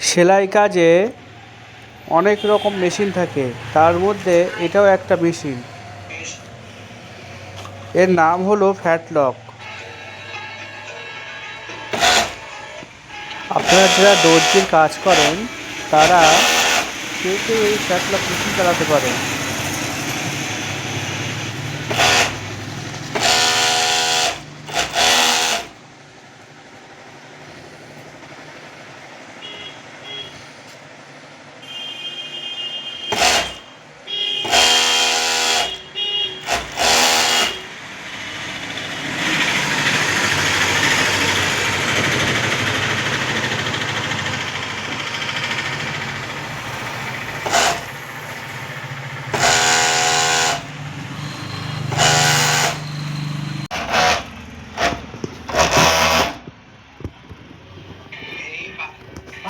সেলাই কাজে অনেক রকম মেশিন থাকে। তার মধ্যে এটাও একটা মেশিন। এর নাম হলো ফ্যাটলক। আপনারা যারা দর্জির কাজ করেন, তারা কেউ কেউ এই ফ্যাটলক মেশিন চালাতে পারেন?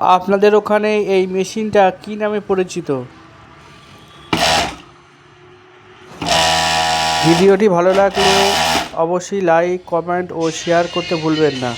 আপনাদের ওখানে এই মেশিনটা কি নামে পরিচিত? ভিডিওটি ভালো লাগলে অবশ্যই লাইক কমেন্ট ও শেয়ার করতে ভুলবেন না।